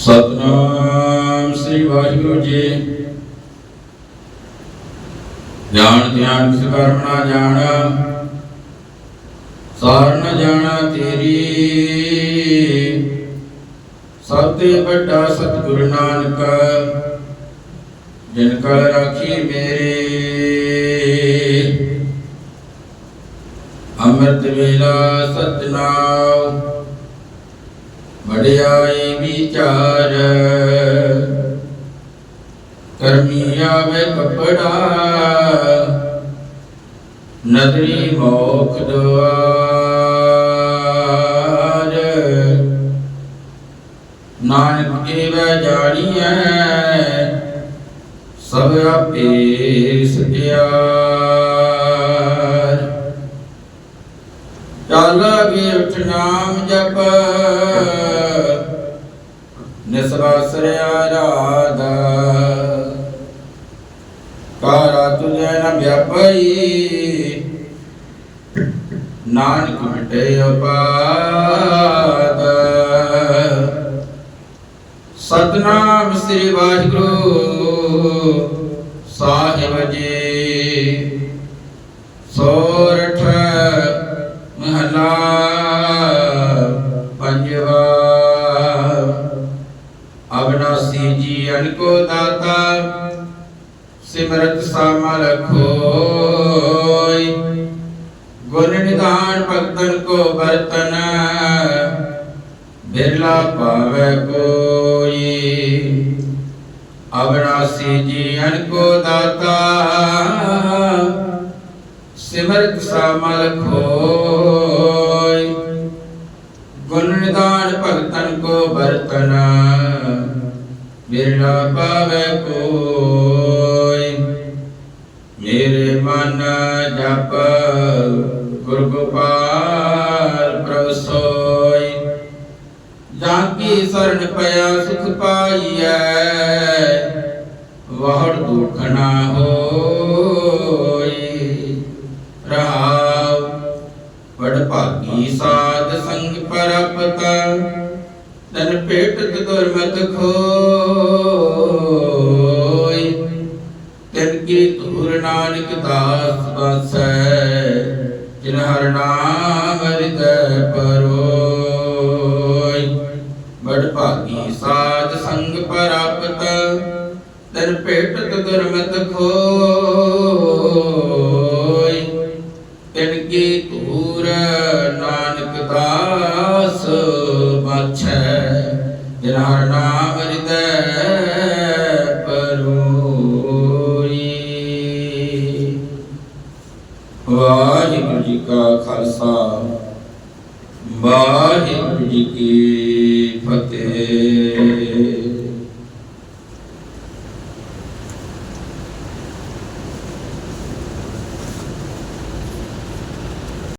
ਸਤਨਾਮ ਸ੍ਰੀ ਵਾਹਿਗੁਰੂ ਜੀ। ਜਾਣ ਧਿਆਨ ਕਿਸ ਜਾਣ ਸਾਰ ਜਾਣਾ ਤੇਰੀ। ਸਭ ਤੇ ਵੱਡਾ ਸਤਿਗੁਰੂ ਨਾਨਕ, ਜਿਨ ਕਲ ਰਾਖੀ ਮੇਰੇ। ਅੰਮ੍ਰਿਤ ਵੇਲਾ ਸਤਨਾਮ। ਵਡਿਆਈ ਵਿਚਾਰ। ਕਰਮੀ ਆਵੇ ਕਪੜਾ, ਨਦਰੀ ਮੋਖ ਦੁਆਰ ਨਾਨਕ ਜੀਵੈ ਜਾਣੀਐ, ਸਭ ਆਪੇ ਸਤਿਆਰ। ਚੱਲ ਅਗੇ ਨਾਮ ਜਪ ਨਿਸਵਾਸਰਿਆ ਰਾਧਾ। ਕਾਰਾ ਤੁਝੈ ਨ ਵਿਆਪਈ। ਨਾਨਕ ਮਿਟੇ ਅਪਾਦ ਸਤਨਾਮ ਸ੍ਰੀ ਵਾਹਿਗੁਰੂ ਸਾਹਿਬ ਜੀ। ਸੋਰਠ ਮਹਲਾ ਪੰਜਵਾ शरण को दाता सिमरत सामल खोय गुण निदान भक्तन को बर्तन, बिरला पावे कोई। अविनाशी जीवन को दाता, सिमरत सामल खोय गुण निदान भक्तन को बर्तना। ਬਰਤਨ ਬਿਰਲਾ ਪਾਵੇ ਕੋਈ। ਮੇਰੇ ਮਨ ਜਪ ਗੁਰ ਗੋਪਾਲ ਪ੍ਰਭ ਸੋਈ। ਜਾਂ ਕੀ ਸਰਣ ਪਿਆ ਸੁਖ ਪਾਈਐ, ਵਹੜ ਦੁਖ ਨਾ ਹੋਈ। ਰਹਾਉ ਵਡ ਭਾਗੀ ਸਾਧ ਸੰਗ ਪਰਪਤ ਤਨ ਪੇਟਤ ਗੁਰਮਤ ਖੋਈ ਤਨ ਕੀ ਧੂਰ ਨਾਨਕ ਦਾਸ ਬਸੈ ਜਿਨ ਹਰ ਨਾਮ ਹਿਰਦੈ ਪਰੋਈ ਬੜ ਭਾਗੀ ਸਾਧ ਸੰਗ ਪਰਾਪਤ, ਤਨ ਪੇਟਤ ਦੁਰਮਤ ਖੋਈ ਤਿਨ ਕੀ ਧੂਰ ਨਾਨਕ ਦਾਸ ਬਛੈ ਜਿਨ ਹਰ ਨਾਮ ਹਿਰਦੈ ਪਰੋਈ ਵਾਹਿਗੁਰੂ ਜੀ ਕਾ ਖਾਲਸਾ ਵਾਹਿਗੁਰੂ ਜੀ ਕੀ ਫਤਿਹ।